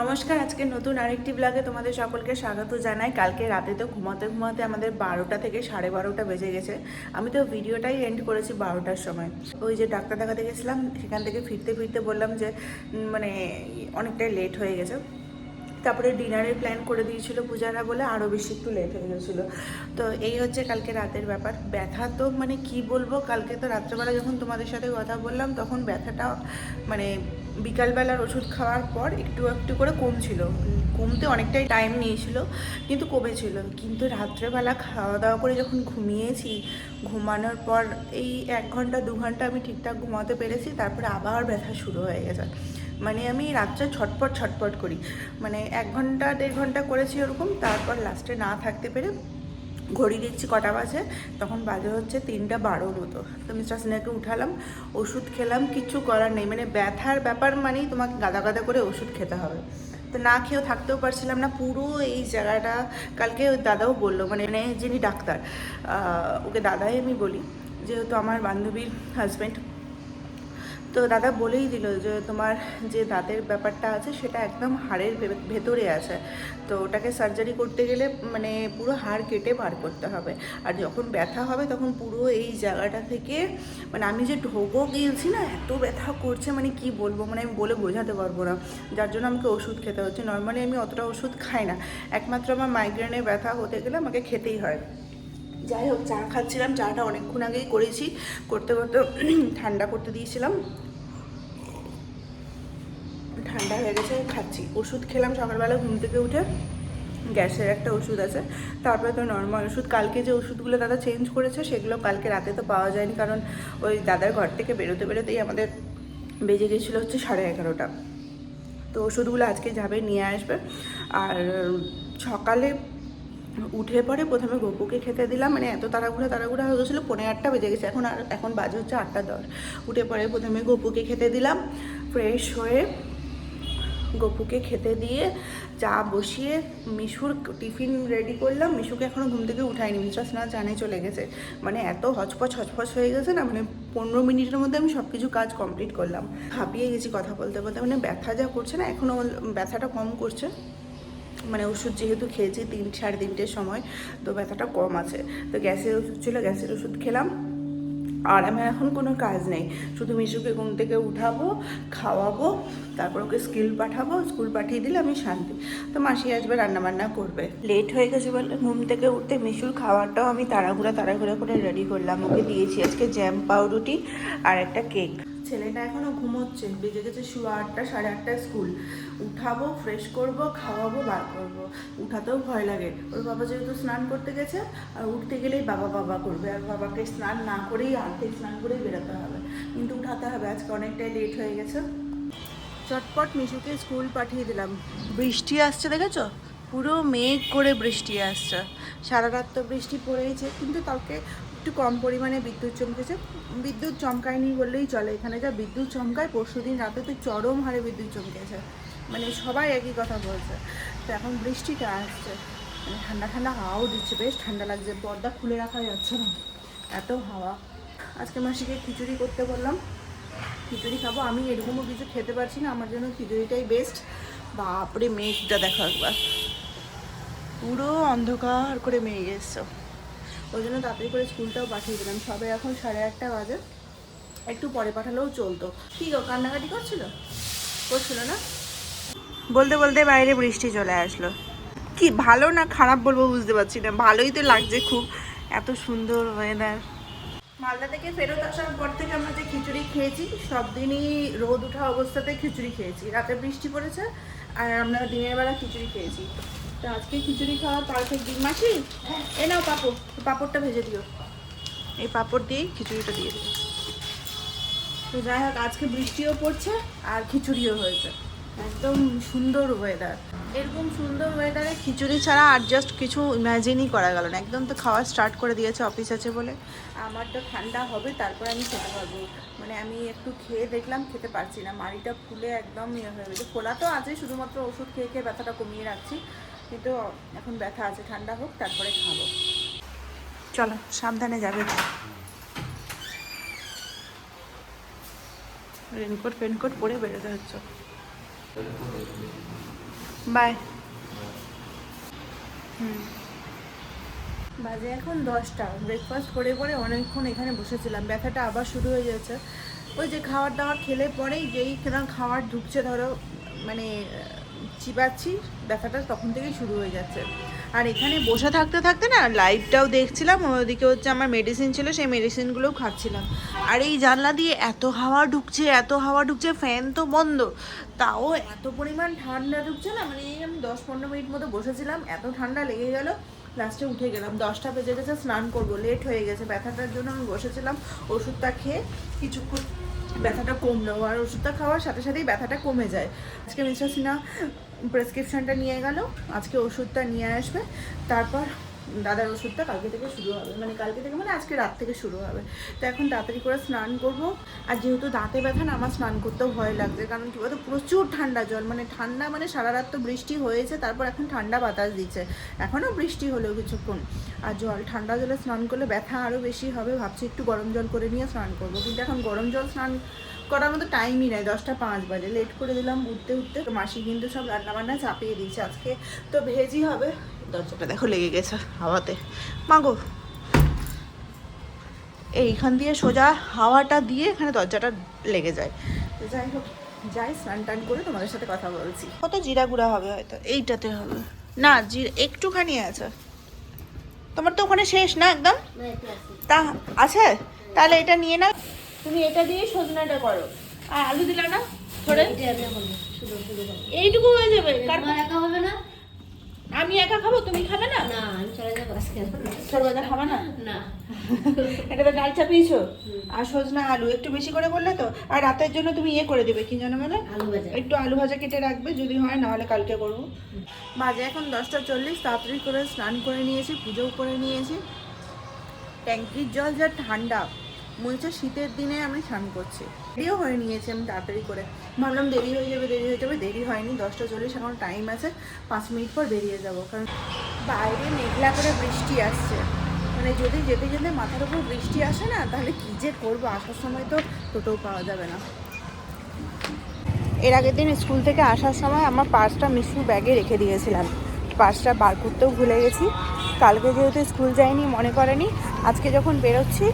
নমস্কার, আজকে নতুন আরেকটি ব্লগে তোমাদের সকলকে স্বাগত জানাই। কালকে রাতে তো ঘুমাতে ঘুমাতে আমাদের বারোটা থেকে সাড়ে বারোটা বেজে গেছে। আমি তো ভিডিওটাই এন্ড করেছি বারোটার সময়। ওই যে ডাক্তার দেখাতে গেছিলাম, সেখান থেকে ফিরতে ফিরতে বললাম যে মানে অনেকটাই লেট হয়ে গেছে। তারপরে ডিনারের প্ল্যান করে দিয়েছিল পূজারা বলে আরও বেশি একটু লেট হয়ে গেছিল। তো এই হচ্ছে কালকে রাতের ব্যাপার। ব্যথা তো মানে কি বলব, কালকে তো রাত্রেবেলা যখন তোমাদের সাথে কথা বললাম, তখন ব্যথাটা মানে বিকালবেলার ওষুধ খাওয়ার পর একটু একটু করে কমছিল। কমতে অনেকটাই টাইম নিয়েছিল, কিন্তু কমেছিল। কিন্তু রাত্রেবেলা খাওয়া দাওয়া করে যখন ঘুমিয়েছি, ঘুমানোর পর এই এক ঘণ্টা, দু ঘণ্টা আমি ঠিকঠাক ঘুমাতে পেরেছি, তারপরে আবার ব্যথা শুরু হয়ে গেছে। মানে আমি রাত্রে ছটপট ছটপট করি। মানে এক ঘণ্টা, দেড় ঘণ্টা করেছি ওরকম, তারপর লাস্টে না থাকতে পেরে ঘড়ি দেখছি কটা বাজে, তখন বাজে হচ্ছে তিনটা বারো মতো। তো মিস্টার সিনহাকে উঠালাম, ওষুধ খেলাম, কিছু করার নেই মানে ব্যথার ব্যাপার মানেই তোমাকে গাদা গাদা করে ওষুধ খেতে হবে। তো না খেয়েও থাকতেও পারছিলাম না, পুরো এই জায়গাটা, কালকে ওই দাদাও বলল মানে যিনি ডাক্তার ওকে দাদাই আমি বলি, যেহেতু আমার বান্ধবীর হাজব্যান্ড তো দাদা বলেই দিল যে তোমার যে দাঁতের ব্যাপারটা আছে সেটা একদম হাড়ের ভেতরে আছে। তো ওটাকে সার্জারি করতে গেলে মানে পুরো হাড় কেটে বার করতে হবে। আর যখন ব্যথা হবে তখন পুরো এই জায়গাটা থেকে মানে আমি যে ঢোকো গিয়েছি না, এত ব্যথা করছে মানে কি বলব? মানে আমি বলে বোঝাতে পারব না। যার জন্য আমাকে ওষুধ খেতে হচ্ছে। নর্মালি আমি অতটা ওষুধ খাই না। একমাত্র আমার মাইগ্রেনের ব্যথা হতে গেলে আমাকে খেতেই হয়। যাই হোক, চা খাচ্ছিলাম। চাটা অনেকক্ষণ আগেই করেছি। করতে করতে ঠান্ডা করতে দিয়েছিলাম ঠান্ডা হয়ে গেছে খাচ্ছি। ওষুধ খেলাম সকালবেলা, ঘুম থেকে উঠে গ্যাসের একটা ওষুধ আছে। তারপরে তো নর্মাল ওষুধ। কালকে যে ওষুধগুলো দাদা চেঞ্জ করেছে, সেগুলো কালকে রাতে তো পাওয়া যায়নি, কারণ ওই দাদার ঘর থেকে বেরোতে বেরোতেই আমাদের বেজে গেছিল হচ্ছে সাড়ে এগারোটা। তো ওষুধগুলো আজকে যাবে, নিয়ে আসবে। আর সকালে উঠে পরে প্রথমে গপুকে খেতে দিলাম মানে এত তাড়াহুড়া তাড়াহুড়া হয়ে গেছিল পনেরো আটটা বেজে গেছে। এখন আর, এখন বাজে হচ্ছে আটটা দশ। উঠে পরে প্রথমে গপুকে খেতে দিলাম। ফ্রেশ হয়ে গপুকে খেতে দিয়ে চা বসিয়ে মিশুর টিফিন রেডি করলাম। মিশুকে এখনও ঘুম থেকে উঠাইনি মিশ্রা স্নান জানে চলে গেছে। মানে এত হচপচ হচপচ হয়ে গেছে না মানে পনেরো মিনিটের মধ্যে আমি সব কিছু কাজ কমপ্লিট করলাম। হাঁপিয়ে গেছি কথা বলতে বলতে। মানে ব্যথা যা করছে না এখনও ব্যথাটা কম করছে। মানে ওষুধ যেহেতু খেয়েছি তিন, সাড়ে তিনটের সময়, তো ব্যথাটা কম আছে। তো গ্যাসের ওষুধ ছিল, গ্যাসের ওষুধ খেলাম। আর আমার এখন কোনো কাজ নেই। শুধু মিশুকে ঘুম থেকে উঠাবো, খাওয়াবো, তারপর ওকে স্কুল পাঠাবো, স্কুল পাঠিয়ে দিলে আমি শান্তি। তো মাসি আসবে, রান্নাবান্না করবে। লেট হয়ে গেছে বলে ঘুম থেকে উঠতে মিশুর খাওয়াটাও আমি তাড়াহুড়া তাড়াহুড়া করে রেডি করলাম। ওকে দিয়েছি আজকে জ্যাম পাউরুটি আর একটা কেক ছেলেটা এখনও ঘুমোচ্ছে। বেজে গেছে শুয়ে আটটা, সাড়ে আটটায় স্কুল। উঠাবো ফ্রেশ করব, খাওয়াবো, বার করব। উঠাতেও ভয় লাগে। ওর বাবা যেহেতু স্নান করতে গেছে, আর উঠতে গেলেই বাবা বাবা করবে। আর বাবাকে স্নান না করেই আর্ধেক স্নান করেই বেরোতে হবে। কিন্তু উঠাতে হবে, আজকে অনেকটাই লেট হয়ে গেছে। চটপট মিশুকে স্কুল পাঠিয়ে দিলাম। বৃষ্টি আসছে, দেখেছ? পুরো মেঘ করে বৃষ্টি আসছে। সারা রাত তো বৃষ্টি পড়েইছে, কিন্তু কালকে একটু কম পরিমাণে বিদ্যুৎ চমকেছে। বিদ্যুৎ চমকায়নি বললেই চলে। এখানে যা বিদ্যুৎ চমকায় পরশু দিন রাতে তো চরম হারে বিদ্যুৎ চমকেছে। মানে সবাই একই কথা বলছে। তো এখন বৃষ্টিটা আসছে। মানে ঠান্ডা ঠান্ডা হাওয়াও দিচ্ছে। বেশ ঠান্ডা লাগছে। পর্দা খুলে রাখা যাচ্ছে না। এত হাওয়া। আজকে মাসিকে খিচুড়ি করতে বললাম। খিচুড়ি খাব। আমি এরকমও কিছু খেতে পারছি না। আমার জন্য খিচুড়িটাই বেস্ট বাপরে, মেঘটা দেখো একবার। পুরো অন্ধকার করে মেঘ এসছো। ওই জন্য তাড়াতাড়ি করে স্কুলটাও পাঠিয়ে দিলাম। সবে এখন সাড়ে আটটা বাজে। একটু পরে পাঠালেও চলতো। কি গো কান্নাকাটি করছিল? করছিল না? বলতে বলতে বাইরে বৃষ্টি চলে আসলো। কি ভালো না খারাপ বলব বুঝতে পারছি না। ভালোই তো লাগছে খুব। এত সুন্দর ওয়েদার মালদা থেকে ফেরত আসার পর থেকে আমরা যে খিচুড়ি খেয়েছি সব দিনই রোদ ওঠা অবস্থাতে খিচুড়ি খেয়েছি। রাতে বৃষ্টি পড়েছে আর আমরা দিনের বেলা খিচুড়ি খেয়েছি। তো আজকে খিচুড়ি খাওয়ার পারফেক্ট দিন, মাসি? এ নাও পাপড় পাপড়টা ভেজে দিও। এই পাপড় দিয়েই খিচুড়িটা দিয়ে দিও। তো যাই হোক, আজকে বৃষ্টিও পড়ছে আর খিচুড়িও হয়েছে। একদম সুন্দর ওয়েদার এরকম সুন্দর ওয়েদারে খিচুড়ি ছাড়া আর জাস্ট কিছু ইমাজিনই করা গেল না। একদম তো খাওয়া স্টার্ট করে দিয়েছে অফিস আছে বলে। আমার তো ঠান্ডা হবে, তারপর আমি খেতে পারব। মানে আমি একটু খেয়ে দেখলাম, খেতে পারছি না। মাড়িটা ফুলে একদম ইয়ে হয়ে গেছে। ফোলা তো আছে শুধুমাত্র ওষুধ খেয়ে খেয়ে ব্যথাটা কমিয়ে রাখছি। কিন্তু এখন ব্যথা আছে ঠান্ডা হোক তারপরে খাব। চলো সাবধানে যাবে। রেনকোট ফেনকোট পরে বেরোতে হচ্ছে। বাই। হুম। বাজে এখন দশটা। ব্রেকফাস্ট করে পরে অনেকক্ষণ এখানে বসেছিলাম। ব্যথাটা আবার শুরু হয়ে যাচ্ছে ওই যে খাবার দাবার খেলে পরেই যেই কেনা খাবার ঢুকছে ধরো মানে চিবাচ্ছি ব্যথাটা তখন থেকেই শুরু হয়ে যাচ্ছে। আর এখানে বসে থাকতে থাকতে না লাইভটাও দেখছিলাম, ওদিকে হচ্ছে আমার মেডিসিন ছিল, সেই মেডিসিনগুলোও খাচ্ছিলাম। আর এই জানলা দিয়ে এত হাওয়া ঢুকছে, এত হাওয়া ঢুকছে ফ্যান তো বন্ধ। তাও এত পরিমাণ ঠান্ডা ঢুকছে না মানে এই আমি দশ পনেরো মিনিট মতো বসেছিলাম, এত ঠান্ডা লেগে গেল লাস্টে উঠে গেলাম। দশটা বেজে গেছে, স্নান করব লেট হয়ে গেছে, ব্যথাটার জন্য আমি বসেছিলাম, ওষুধটা খেয়ে কিছুক্ষণ ব্যথাটা কমলো আর ওষুধটা খাওয়ার সাথে সাথেই ব্যথাটা কমে যায়। আজকে মিস্টার সিনহা প্রেসক্রিপশনটা নিয়ে গেল, আজকে ওষুধটা নিয়ে আসবে, তারপর দাদার ওষুধটা কালকে থেকে শুরু হবে। মানে কালকে থেকে মানে আজকে রাত থেকে শুরু হবে। তো এখন তাড়াতাড়ি করে স্নান করব। আর যেহেতু দাঁতে ব্যথা না, আমার স্নান করতেও ভয় লাগছে। কারণ কী বলতো, প্রচুর ঠান্ডা জল। মানে ঠান্ডা মানে সারা রাত তো বৃষ্টি হয়েছে, তারপর এখন ঠান্ডা বাতাস দিচ্ছে। এখনও বৃষ্টি হলেও কিছুক্ষণ। আর জল, ঠান্ডা জলে স্নান করলে ব্যথা আরও বেশি হবে। ভাবছি একটু গরম জল করে নিয়ে স্নান করব। কিন্তু এখন গরম জল স্নান করার মতো টাইমই নেই। দশটা পাঁচ বাজে। লেট করে দিলাম উঠতে উঠতে। মাসি কিন্তু সব রান্নাবান্না চাপিয়ে দিয়েছে আজকে। তো ভেজই হবে। দরজাটা দেখো লেগে গেছে হাওয়াতে। মাগো, এইখান দিয়ে সোজা হাওয়াটা দিয়ে এখানে দরজাটা লেগে যায়। যাই হোক, যাই, স্নান টান করে তোমাদের সাথে কথা বলছি। কত জিরা গুঁড়া হবে হয়তো, এইটাতে হবে। না, জিরা, একটুখানি আছে। তোমার তো ওখানে শেষ না একদম? তা আছে? তাহলে এটা নিয়ে না তুমি এটা দিয়ে সজনাটা করো। আর আলু দিলা না? এইটুকু হয়ে যাবে। হবে না? আমি একা খাব? তুমি খাবে না? না আমি চলে যাব আজকে। সরবাজা খাবে না? না। এটা তো ডাল চাপিয়েছো। আর সজনা আলু একটু বেশি করে করলে তো? আর রাতের জন্য তুমি ইয়ে করে দেবে কি জানো বলে? আলু ভাজা। একটু আলু ভাজা কেটে রাখবে যদি হয় নাহলে কালকে করব। বাজে এখন দশটা চল্লিশ তাড়াতাড়ি করে স্নান করে নিয়েছি পুজোও করে নিয়েছি। ট্যাঙ্কির জল যা ঠান্ডা মনে হচ্ছে শীতের দিনে আমি স্নান করছি। দেরিও হয়ে নিয়েছি আমি তাড়াতাড়ি করে। ভাবলাম দেরি হয়ে যাবে, দেরি হয়ে যাবে, দেরি হয়নি, দশটা চল্লিশ এখন টাইম আছে, পাঁচ মিনিট পর বেরিয়ে যাব, কারণ বাইরে মেঘলা করে বৃষ্টি আসছে। মানে যদি যেতে যেতে মাথার উপর বৃষ্টি আসে না, তাহলে কী যে করব? আসার সময় তো টোটোও পাওয়া যাবে না। এর আগের দিন স্কুল থেকে আসার সময় আমার পার্সটা মিশুর ব্যাগে রেখে দিয়েছিলাম। পার্সটা বার করতেও ভুলে গেছি। কালকে যেহেতু স্কুল যাইনি মনে করেনি, আজকে যখন বেরোচ্ছি,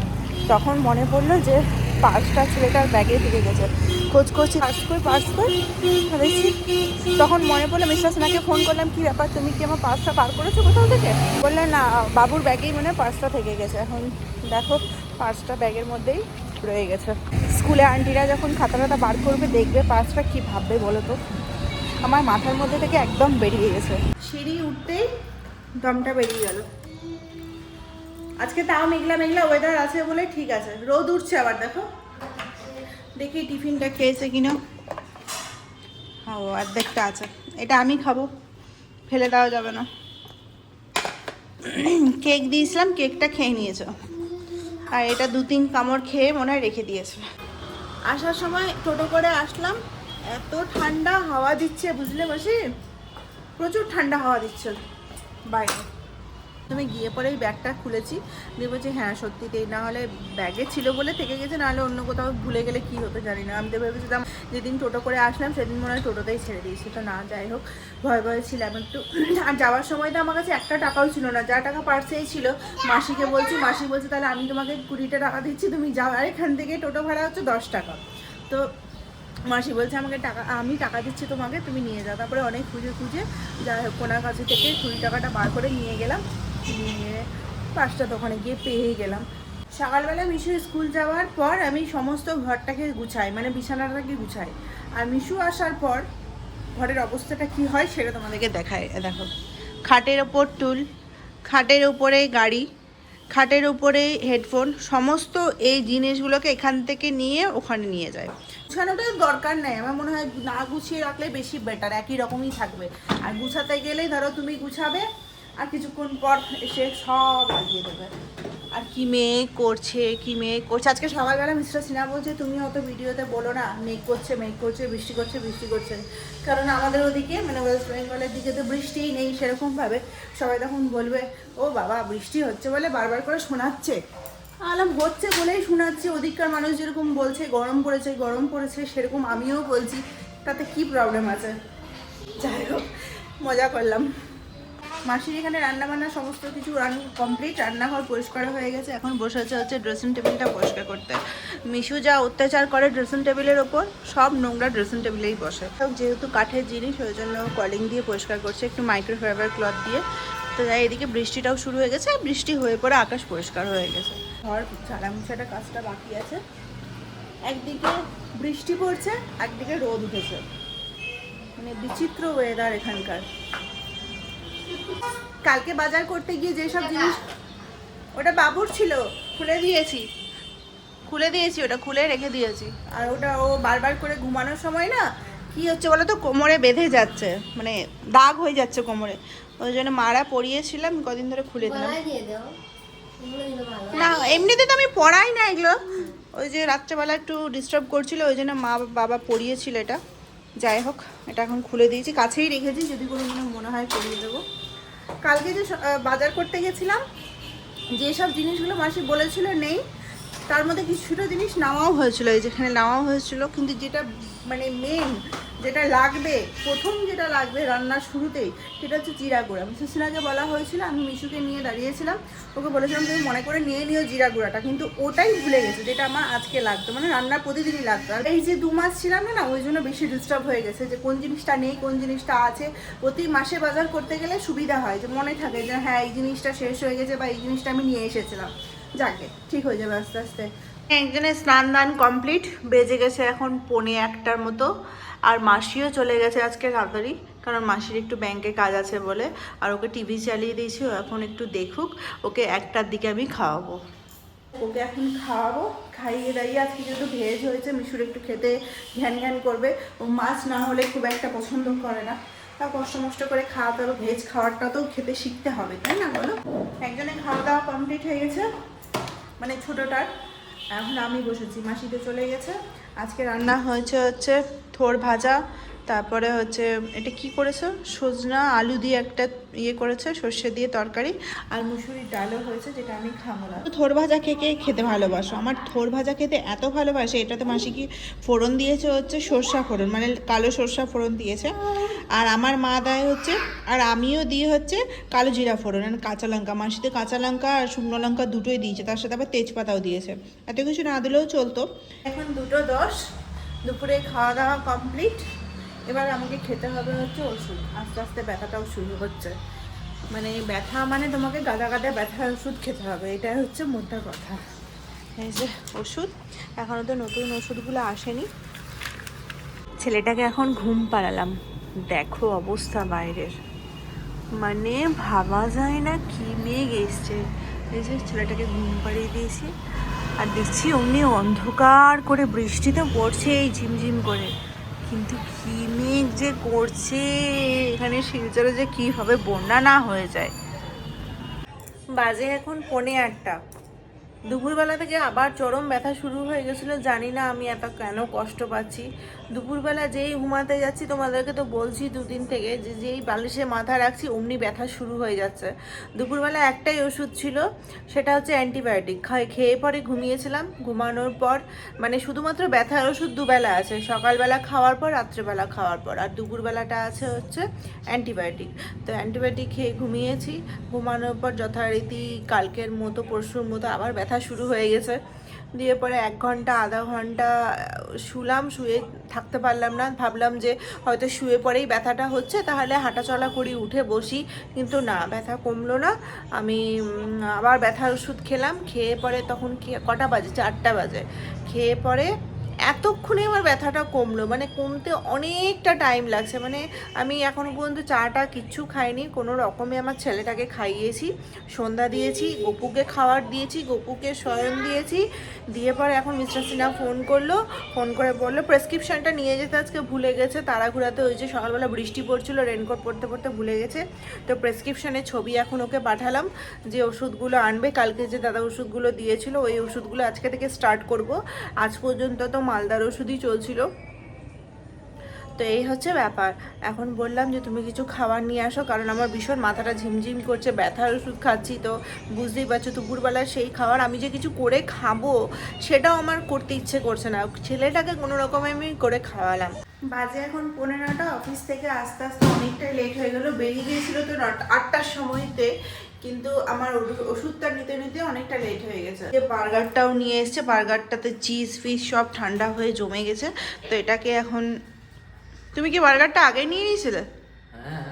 তখন মনে পড়ল যে পার্সটা ছেলেটার ব্যাগে থেকে গেছে। খোঁজ করছি, পার্স করে পার্স দেখছি তখন মনে পড়ল, মিস্টার সিনহাকে ফোন করলাম, কি ব্যাপার, তুমি কি আমার পার্সটা পার করেছ কোথাও থেকে? বললেন না, বাবুর ব্যাগেই মনে পার্সটা থেকে গেছে। এখন দেখো, পার্সটা ব্যাগের মধ্যেই রয়ে গেছে। স্কুলে আন্টিরা যখন খাতা বার করবে, দেখবে পার্সটা কি ভাববে বলো তো? আমার মাথার মধ্যে থেকে একদম বেরিয়ে গেছে। সিঁড়ি উঠতেই দমটা বেরিয়ে গেল। আজকে তাও মেঘলা মেঘলা ওয়েদার আছে বলে ঠিক আছে। রোদ উঠছে আবার, দেখো। দেখি টিফিনটা খেয়েছে কিনা। ও, অর্ধেকটা আছে। এটা আমি খাব। ফেলে দেওয়া যাবে না। কেক দিয়েছিলাম, কেকটা খেয়ে নিয়েছো। আর এটা দু তিন কামড় খেয়ে মনে হয় রেখে দিয়েছে। আসার সময় টোটো করে আসলাম। এত ঠান্ডা হাওয়া দিচ্ছে, বুঝলে বসি প্রচুর ঠান্ডা হাওয়া দিচ্ছে। বাইরে। তুমি গিয়ে পরে ওই ব্যাগটা খুলেছি। দিয়ে বলছি হ্যাঁ সত্যিতেই না হলে ব্যাগে ছিল বলে থেকে গেছে, নাহলে অন্য কোথাও ভুলে গেলে কি হতো জানি না। আমি তো ভেবেছিলাম যেদিন টোটো করে আসলাম সেদিন মনে হয় টোটোতেই ছেড়ে দিয়েছি, তো না, যাই হোক, ভয় ভয় ছিলাম একটু। আর যাওয়ার সময় তো আমার কাছে একটা টাকাও ছিল না, যা টাকা পার্সেই ছিল। মাসিকে বলছি, মাসি বলছে, তাহলে আমি তোমাকে কুড়িটা টাকা দিচ্ছি, তুমি যাও। আর এখান থেকে টোটো ভাড়া হচ্ছে দশ টাকা। তো মাসি বলছে, আমাকে টাকা, আমি টাকা দিচ্ছি তোমাকে, তুমি নিয়ে যাও। তারপরে অনেক খুঁজে খুঁজে, যাই হোক, ওনার কাছে থেকে কুড়ি টাকাটা বার করে নিয়ে গেলাম। নিয়ে পাঁচটা দোকানে গিয়ে পেয়ে গেলাম। সকালবেলা মিশু স্কুল যাওয়ার পর আমি সমস্ত ঘরটাকে গুছাই মানে বিছানাটাকে গুছাই। আর মিশু আসার পর ঘরের অবস্থাটা কি হয় সেটা তোমাদেরকে দেখায় দেখো, খাটের ওপর টুল, খাটের উপরে গাড়ি, খাটের উপরে হেডফোন, সমস্ত এই জিনিসগুলোকে এখান থেকে নিয়ে ওখানে নিয়ে যায়। গুছানোটা দরকার নেই, আমার মনে হয় না গুছিয়ে রাখলে বেশি বেটার একই রকমই থাকবে। আর গুছাতে গেলেই ধরো তুমি গুছাবে আর কিছুক্ষণ পর এসে সব লাগিয়ে দেবে। আর কি মেয়ে করছে, কি মেয়ে করছে? আজকে সকালবেলা মিস্টার সিনহা বলছে, তুমি অত ভিডিওতে বলো না, মেঘ করছে মেঘ করছে, বৃষ্টি করছে বৃষ্টি করছে। কারণ আমাদের ওদিকে মানে ওয়েস্ট বেঙ্গলের দিকে তো বৃষ্টিই নেই সেরকমভাবে। সবাই তখন বলবে, ও বাবা, বৃষ্টি হচ্ছে বলে বারবার করে শোনাচ্ছে? আলাম, হচ্ছে বলেই শোনাচ্ছে। ওদিককার মানুষ যেরকম বলছে, গরম পড়েছে গরম পড়েছে, সেরকম আমিও বলছি। তাতে কি প্রবলেম আছে? যাই হোক, মজা করলাম। মাসির এখানে রান্না বান্না সমস্ত কিছু কমপ্লিট রান্নাঘর পরিষ্কার হয়ে গেছে। এখন বসেছে হচ্ছে ড্রেসিং টেবিলটা পরিষ্কার করতে। মিশু যা অত্যাচার করে ড্রেসিং টেবিলের ওপর, সব নোংরা ড্রেসিং টেবিলেই বসে। যেহেতু কাঠের জিনিস, ওই জন্য কলিং দিয়ে পরিষ্কার করছে, একটু মাইক্রোফাইবার ক্লথ দিয়ে। তো যাই, এদিকে বৃষ্টিটাও শুরু হয়ে গেছে বৃষ্টি হয়ে পরে আকাশ পরিষ্কার হয়ে গেছে। ঘর ঝাড়া মুছাটা কাজটা বাকি আছে। একদিকে বৃষ্টি পড়ছে, একদিকে রোদ উঠেছে। মানে বিচিত্র ওয়েদার এখানকার। কালকে বাজার করতে গিয়ে যেসব জিনিস ওটা বাবুর ছিল খুলে দিয়েছি। খুলে দিয়েছি ওটা খুলে রেখে দিয়েছি। আর ওটা ও বারবার করে ঘুমানোর সময় না কি হচ্ছে বলো তো কোমরে বেঁধে যাচ্ছে মানে দাগ হয়ে যাচ্ছে কোমরে। ওই জন্য মারা পরিয়েছিলাম কদিন ধরে খুলে দিলাম। না এমনিতে তো আমি পড়াই না এগুলো। ওই যে রাত্রেবেলা একটু ডিস্টার্ব করছিল ওই জন্য মা বাবা পড়িয়েছিল এটা। যাই হোক এটা এখন খুলে দিয়েছি কাছেই রেখেছি যদি কোনো মনে মনে হয় পরিয়ে দেবো। কালকে যে বাজার করতে গেছিলাম, যেসব জিনিসগুলো মাসি বলেছিল নেই, তার মধ্যে কিছুটা জিনিস নেওয়াও হয়েছিল, এই যেখানে নেওয়াও হয়েছিল, কিন্তু যেটা মানে মেন যেটা লাগবে, প্রথম যেটা লাগবে রান্নার শুরুতেই, সেটা হচ্ছে জিরা গুঁড়া। সুসিনাকে বলা হয়েছিল, আমি মিশুকে নিয়ে দাঁড়িয়েছিলাম। ওকে বলেছিলাম, তুমি মনে করে নিয়ে নিও জিরা গুঁড়াটা। কিন্তু ওটাই ভুলে গেছে, যেটা আমার আজকে লাগতো মানে রান্নার প্রতিদিনই লাগতো আর এই যে দু মাস ছিলাম না ওই জন্য বেশি ডিস্টার্ব হয়ে গেছে যে কোন জিনিসটা নেই, কোন জিনিসটা আছে। প্রতি মাসে বাজার করতে গেলে সুবিধা হয়, যে মনে থাকে যে হ্যাঁ এই জিনিসটা শেষ হয়ে গেছে বা এই জিনিসটা আমি নিয়ে এসেছিলাম। যাকে ঠিক হয়ে যাবে আস্তে আস্তে। একজনের স্নান দান কমপ্লিট। বেজে গেছে এখন পনে একটার মতো। আর মাসিও চলে গেছে আজকে তাড়াতাড়ি, কারণ মাসির একটু ব্যাংকে কাজ আছে বলে। আর ওকে টিভি চালিয়ে দিয়েছি, ও এখন একটু দেখুক, ওকে একটার দিকে আমি খাওয়াবো। ওকে এখন খাওয়াবো, খাইয়ে দাইয়ে আজকে যেহেতু ভেজ হয়েছে, মিশুর একটু খেতে ঘ্যান ঘ্যান করবে। ও মাছ না হলে খুব একটা পছন্দ করে না। তা কষ্ট মষ্ট করে খাওয়াতে হবে ভেজ খাওয়ারটা তো খেতে শিখতে হবে, তাই না বলো? একজনের খাওয়া দাওয়া কমপ্লিট হয়ে গেছে মানে ছোটোটার। এখন আমি বসেছি। মাসিতে চলে গেছে। আজকে রান্না হয়েছে হচ্ছে থোর ভাজা। তারপরে হচ্ছে এটা কি করেছে? সজনা আলু দিয়ে একটা ইয়ে করেছে সর্ষে দিয়ে তরকারি আর মুসুরির ডালও হয়েছে যেটা আমি খাব না। থোর ভাজা কে কে খেতে ভালোবাসো? আমার থোর ভাজা খেতে এত ভালোবাসে এটাতে মাসি কি ফোড়ন দিয়েছে হচ্ছে সর্ষা ফোড়ন মানে কালো সর্ষা ফোড়ন দিয়েছে। আর আমার মা দেয় হচ্ছে আর আমিও দিয়ে হচ্ছে কালো জিরা ফোড়ন আর কাঁচা লঙ্কা। মাসিতে কাঁচা লঙ্কা আর শুকনো লঙ্কা দুটোই দিয়েছে তার সাথে আবার তেজপাতাও দিয়েছে। এত কিছু না দিলেও চলতো। এখন দুটো দশ দুপুরে খাওয়া দাওয়া কমপ্লিট। এবার আমাকে খেতে হবে হচ্ছে ওষুধ। আস্তে আস্তে ব্যথাটাও শুরু হচ্ছে। মানে ব্যথা মানে তোমাকে গাদা গাদা ব্যথার ওষুধ খেতে হবে, এটাই হচ্ছে মোদ্দা কথা। এই যে ওষুধ এখনও তো নতুন ওষুধগুলো আসেনি। ছেলেটাকে এখন ঘুম পাড়ালাম। দেখো অবস্থা বাইরের। মানে ভাবা যায় না কি মেঘ এসছে। এই যে ছেলেটাকে ঘুম পাড়িয়ে দিয়েছি। আর দেখছি অমনি অন্ধকার করে বৃষ্টি তো পড়ছে এই ঝিমঝিম করে। কিন্তু কি মেঘ যে করছে, এখানে শিলচরে যে কি হবে বন্যা না হয়ে যায়। বাজে এখন পনে আটটা। দুপুরবেলা থেকে আবার চরম ব্যথা শুরু হয়ে গেছিল, জানি না আমি এত কেন কষ্ট পাচ্ছি। দুপুরবেলা যেই ঘুমাতে যাচ্ছি, তোমাদেরকে তো বলছি দুদিন থেকে যে যেই বালিশে মাথা রাখছি, অমনি ব্যথা শুরু হয়ে যাচ্ছে। দুপুরবেলা একটাই ওষুধ ছিল, সেটা হচ্ছে অ্যান্টিবায়োটিক। খাই, খেয়ে পরে ঘুমিয়েছিলাম। ঘুমানোর পর মানে শুধুমাত্র ব্যথার ওষুধ দুবেলা আছে। সকালবেলা খাওয়ার পর, রাত্রেবেলা খাওয়ার পর। আর দুপুরবেলাটা আছে হচ্ছে অ্যান্টিবায়োটিক। তো অ্যান্টিবায়োটিক খেয়ে ঘুমিয়েছি। ঘুমানোর পর যথারীতি কালকের মতো, পরশুর মতো আবার ব্যথা শুরু হয়ে গেছে। দিয়ে পরে এক ঘণ্টা, আধা ঘণ্টা, শুলাম, শুয়ে থাকতে পারলাম না। ভাবলাম যে হয়তো শুয়ে পরেই ব্যথাটা হচ্ছে, তাহলে হাঁটাচলা করি, উঠে বসি। কিন্তু না, ব্যথা কমলো না। আমি আবার ব্যথার ওষুধ খেলাম। খেয়ে পরে তখন কটা বাজে? চারটা বাজে। খেয়ে পরে এতক্ষণে আমার ব্যথাটা কমলো মানে কমতে অনেকটা টাইম লাগছে। মানে আমি এখনও পর্যন্ত চাটা কিচ্ছু খাইনি, কোনো রকমে আমার ছেলেটাকে খাইয়েছি, সন্ধ্যা দিয়েছি, গপুকে খাবার দিয়েছি, গপুকে শয়ন দিয়েছি, দিয়ে পরে এখন মিস্টার সিনহা ফোন করল ফোন করে বলল প্রেসক্রিপশনটা নিয়ে যেতে আজকে ভুলে গেছে তাড়াঘুড়াতে ওই যে সকালবেলা বৃষ্টি পড়ছিল রেনকোট পড়তে পড়তে ভুলে গেছে। তো প্রেসক্রিপশনের ছবি এখন ওকে পাঠালাম, যে ওষুধগুলো আনবে, কালকে যে দাদা ওষুধগুলো দিয়েছিল, ওই ওষুধগুলো আজকে থেকে স্টার্ট করব। আজ পর্যন্ত তো মালদার ওষুধই চলছিল। তো এই হচ্ছে ব্যাপার। এখন বললাম যে, তুমি কিছু খাবার নিয়ে আসো, কারণ আমার ভীষণ মাথাটা ঝিমঝিম করছে, ব্যথার ওষুধ খাচ্ছি। তো বুঝতেই পারছ দুপুরবেলা সেই খাবার আমি যে কিছু করে খাব, সেটাও আমার করতে ইচ্ছে করছে না। ছেলেটাকে কোনো রকমে আমি করে খাওয়ালাম। বাজে এখন পনেরোটা, অফিস থেকে আস্তে আস্তে অনেকটাই লেট হয়ে গেলো। বেরিয়ে গিয়েছিল তো আটটার সময়তে। কিন্তু আমার ওষু- ওষুধটা নিতে নিতে অনেকটা লেট হয়ে গেছে। যে বার্গারটাও নিয়ে এসছে বার্গারটাতে চিজ ফিজ সব ঠান্ডা হয়ে জমে গেছে। তো এটাকে এখন তুমি কি বার্গারটা আগে নিয়ে নিয়েছিলে? হ্যাঁ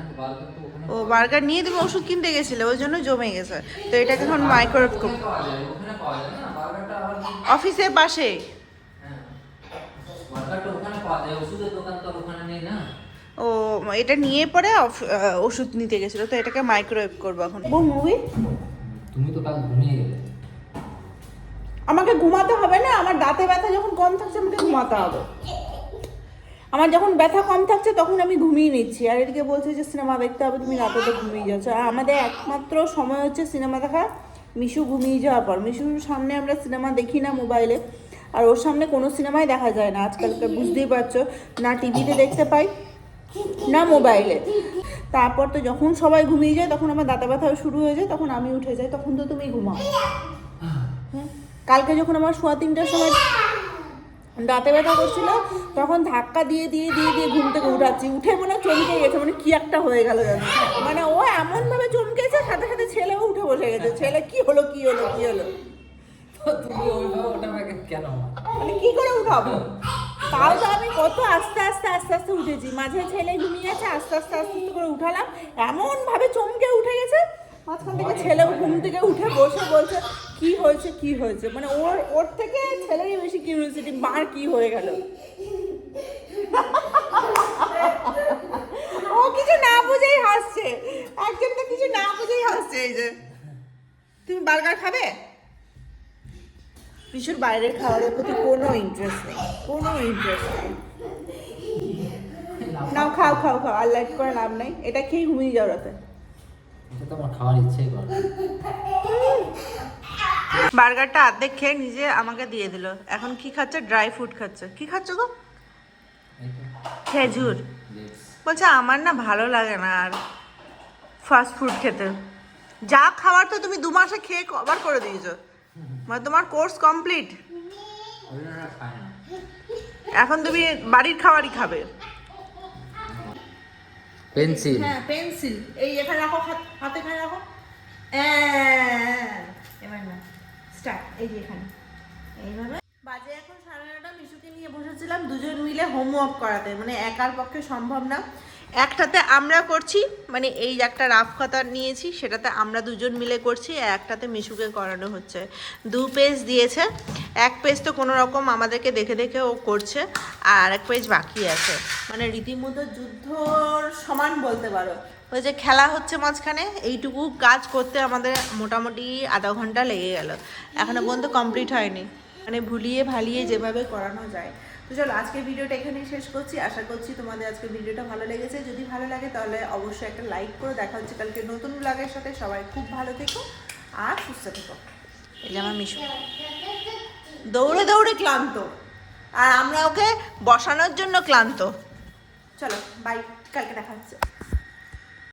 ওখানে ও বার্গার নিয়ে তুমি ওষুধ কিনতে গেছিলে ওই জন্য জমে গেছে। তো এটাকে এখন মাইক্রোওয়েভ অফিসের পাশে। হ্যাঁ বার্গারটা ওখানে পাওয়া যায় ওষুধের দোকান তো আর ওখানে নেই না ও এটা নিয়ে পরে ওষুধ নিতে গেছিল তো এটাকে মাইক্রোওয়েভ করব এখন। ও মুভি তুমি তো কাল ঘুমিয়ে গেলে। আমাকে ঘুমাতে হবে না আমার দাঁতে ব্যথা যখন কম থাকছে আমাকে ঘুমাতে হবে। আমার যখন ব্যথা কম থাকছে তখন আমি ঘুমিয়ে নিচ্ছি। আর এদিকে বলছে যে সিনেমা দেখতে হবে তুমি রাতে তো ঘুমিয়ে যাচ্ছ। আর আমাদের একমাত্র সময় হচ্ছে সিনেমা দেখা মিশু ঘুমিয়ে যাওয়ার পর। মিশুর সামনে আমরা সিনেমা দেখি না মোবাইলে আর ওর সামনে কোনো সিনেমাই দেখা যায় না। আজকালকার বুঝতেই পারছ না টিভিতে দেখতে পাই না মোবাইলে। তারপর তো যখন সবাই ঘুমিয়ে যায় তখন আমার দাঁতা ব্যথা শুরু হয়ে যায় তখন আমি উঠে যাই তখন তো তুমি ঘুমাও। হুম। কালকে যখন আমার সোয়া তিনটার সময় দাঁতে ব্যথা করছিল তখন ধাক্কা দিয়ে দিয়ে দিয়ে দিয়ে ঘুম থেকে উঠাচ্ছি। উঠে মনে হয় চমকে গেছে মানে কি একটা হয়ে গেল জানো। মানে ও এমন ভাবে চমকেছে সাথে সাথে ছেলেও উঠে বসে গেছে। ছেলে কি হলো কি হলো কি হলো? তুমি ওইভাবে ওটা কেন? মানে কি করে উঠাবো? তাও তো আমি কত আস্তে আস্তে আস্তে আস্তে উঠেছি। মাঝে ছেলে ঘুমিয়ে আছে আস্তে আস্তে আস্তে আস্তে করে উঠালাম। এমন ভাবে চমকে উঠে গেছে মাঝখান থেকে ছেলেও ঘুম থেকে উঠে বসে বলছে কি হয়েছে কি হয়েছে? মানে ওর ওর থেকে ছেলেরই বেশি কিউরিয়াসিটি মার কি হয়ে গেল? ও কিছু না বুঝেই হাসছে। একজন তো কিছু না বুঝেই হাসছে এই যে। তুমি বার্গার খাবে? পিছুর বাইরের খাবারের প্রতি কোনো ইন্টারেস্ট নেই কোনো ইন্টারেস্ট নেই। নাও খাও খাও খাও আর লাইট করে লাভ নাই। এটা খেয়ে ঘুমিয়ে যাও রাতে। বার্গারটা অর্ধেক খেয়ে নিজে আমাকে দিয়ে দিল। এখন কি খাচ্ছে? ড্রাই ফ্রুট খাচ্ছে। কি খাচ্ছ গো? খেজুর। বলছে আমার না ভালো লাগে না আর ফাস্ট ফুড খেতে। যা খাবার তো তুমি দু মাসে খেয়ে কভার করে দিয়েছ। মানে তোমার কোর্স কমপ্লিট এখন তুমি বাড়ির খাবারই খাবে। পেন্সিল হ্যাঁ পেন্সিল এই এখানে রাখো হাত হাতে এখানে রাখো। এবার না। স্টার্ট এই যে এখানে। এইভাবে। বাজে এখন সাড়ে নটা মিশুকে নিয়ে বসেছিলাম। দুজন মিলে হোমওয়ার্ক করাতে। মানে একার পক্ষে সম্ভব না। একটাতে আমরা করছি মানে এই একটা রাফ খাতা নিয়েছি, সেটাতে আমরা দুজন মিলে করছি একটাতে মিশুকে করানো হচ্ছে। দু পেজ দিয়েছে, এক পেজ তো কোনো রকম আমাদেরকে দেখে দেখে ও করছে, আর এক পেজ বাকি আছে। মানে রীতিমতো যুদ্ধর সমান বলতে পারো। ওই যে খেলা হচ্ছে মাঝখানে, এইটুকু কাজ করতে আমাদের মোটামুটি আধা ঘণ্টা লেগে গেল। এখনও পর্যন্ত কমপ্লিট হয়নি। মানে ভুলিয়ে ভালিয়ে যেভাবে করানো যায়। তো চলো আজকে ভিডিওটা এখানেই শেষ করছি। আশা করছি তোমাদের আজকে ভিডিওটা ভালো লেগেছে। যদি ভালো লাগে তাহলে অবশ্যই একটা লাইক করে। দেখা হচ্ছে কালকে নতুন ব্লগের সাথে। সবাই খুব ভালো থেকো আর সুস্থ থেকো। এটা আমার মিশু। দৌড়ে দৌড়ে ক্লান্ত। আর আমরা ওকে বসানোর জন্য ক্লান্ত। চলো বাই কালকে দেখা হচ্ছে।